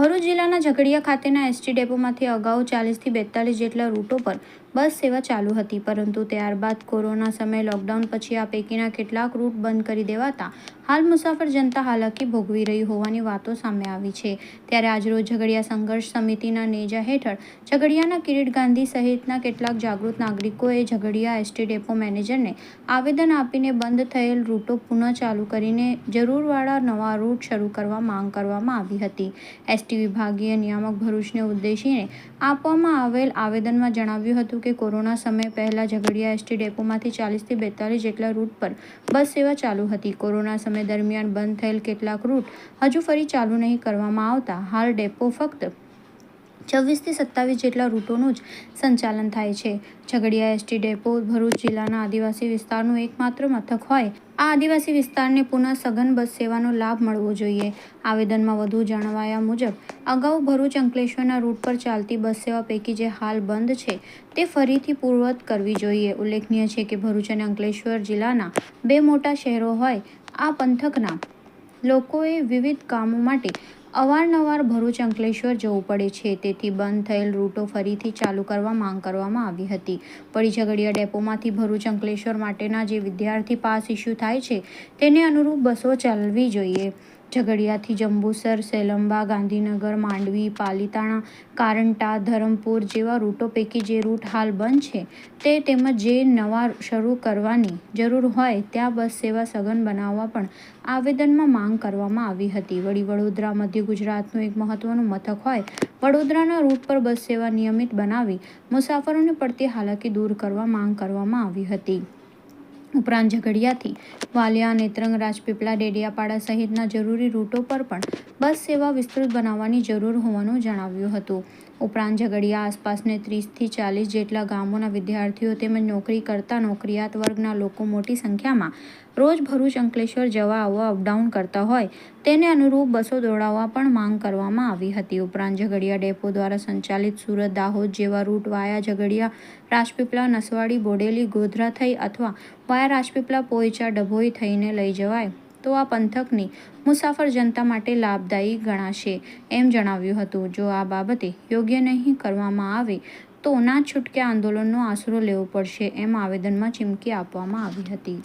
ભરૂચ જિલ્લાના ઝઘડિયા ખાતેના એસટી ડેપોમાંથી અગાઉ ચાલીસથી બેતાલીસ જેટલા રૂટો પર બસ સેવા ચાલુ હતી, પરંતુ ત્યારબાદ કોરોના સમયે લોકડાઉન પછી આ પૈકીના કેટલાક રૂટ બંધ કરી દેવાતા હાલ મુસાફર જનતા હાલાકી ભોગવી રહી હોવાની વાતો સામે આવી છે. ત્યારે આજરોજ ઝઘડિયા સંઘર્ષ સમિતિના નેજા હેઠળ ઝઘડિયાના કિરીટ ગાંધી સહિતના કેટલાક જાગૃત નાગરિકોએ ઝઘડિયા એસટી ડેપો મેનેજરને આવેદન આપીને બંધ થયેલ રૂટો પુનઃ ચાલુ કરીને જરૂરવાળા નવા રૂટ શરૂ કરવા માંગ કરવામાં આવી હતી. એસટી વિભાગીય નિયામક ભરૂચને ઉદ્દેશીને આપવામાં આવેલ આવેદનમાં જણાવ્યું હતું કે કોરોના સમય પહેલા ઝઘડિયા એસટી ડેપોમાંથી ચાલીસથી બેતાલીસ જેટલા રૂટ પર બસ સેવા ચાલુ હતી. કોરોના સમય દરમિયાન બંધ થયેલ કેટલાક રૂટ હજુ ફરી ચાલુ નહીં કરવામાં આવતા. હાલ ડેપો ફક્ત છવ્વીસથી સત્તાવીસ જેટલા રૂટોનું જ સંચાલન થાય છે. ઝઘડિયા એસટી ડેપો ભરૂચ જિલ્લાના આદિવાસી વિસ્તારનું એકમાત્ર મથક હોય. આ આદિવાસી વિસ્તારને પુનઃ સઘન બસ સેવાનો લાભ મળવો જોઈએ. આવેદનમાં વધુ જણાવાયા મુજબ, અગાઉ ભરૂચ અંકલેશ્વરના રૂટ પર ચાલતી બસ સેવા પૈકી જે હાલ બંધ છે, તે ફરીથી પૂર્વવત કરવી જોઈએ. ઉલ્લેખનીય છે કે ભરૂચ અને અંકલેશ્વર જિલ્લાના બે મોટા શહેરો હોય, આ પંથકના લોકોએ વિવિધ કામો માટે અવારનવાર ભરૂચ અંકલેશ્વર જવું પડે છે. તેથી બંધ થયેલ રૂટો ફરીથી ચાલુ કરવા માંગ કરવામાં આવી હતી. ઝઘડિયા ડેપોમાંથી ભરૂચ અંકલેશ્વર માટેના જે વિદ્યાર્થી પાસ ઇસ્યુ થાય છે, તેને અનુરૂપ બસો ચાલવી જોઈએ. ઝઘડિયાથી જંબુસર, સેલંબા, ગાંધીનગર, માંડવી, પાલીતાણા, કારંટા, ધરમપુર જેવા રૂટો પૈકી જે રૂટ હાલ બંધ છે, તે તેમજ જે નવા શરૂ કરવાની જરૂર હોય ત્યાં બસ સેવા સઘન બનાવવા પણ આવેદનમાં માંગ કરવામાં આવી હતી. વળી વડોદરા, મધ્ય ગુજરાતનું એક મહત્વનું મથક હોય, વડોદરાના રૂટ પર બસ સેવા નિયમિત બનાવી મુસાફરોને પડતી હાલાકી દૂર કરવા માંગ કરવામાં આવી હતી. ઉપરાંત ઝઘડિયાથી વાલિયા નેત્રંગ રાજપીપળા ડેડિયાપાડા સહિતના જરૂરી રૂટો પર પણ બસ સેવા વિસ્તૃત બનાવવાની જરૂર હોવાનું જણાવ્યું હતું. ઉપરાંત ઝઘડિયા આસપાસને ત્રીસથી ચાલીસ જેટલા ગામોના વિદ્યાર્થીઓ તેમજ નોકરી કરતા નોકરિયાત વર્ગના લોકો મોટી સંખ્યામાં રોજ ભરૂચ અંકલેશ્વર જવા આવવા અપડાઉન કરતા હોય. તેને અનુરૂપ બસો દોડાવવા પણ માંગ કરવામાં આવી હતી. ઉપરાંત ઝઘડિયા ડેપો દ્વારા સંચાલિત સુરત, દાહોદ જેવા રૂટ વાયા ઝઘડિયા, રાજપીપળા, નસવાડી, બોડેલી, ગોધરા થઈ અથવા વાયા રાજપીપળા, પોઈચા, ડભોઈ થઈને લઈ જવાય. તો આ પંથકની મુસાફર જનતા માટે લાભદાયી ગણાશે એમ જણાવ્યું હતું. જો આ બાબતે યોગ્ય નહીં કરવામાં આવે તો ના છૂટકે આંદોલનનો આશરો લેવો પડશે એમ આવેદનમાં ચીમકી આપવામાં આવી હતી.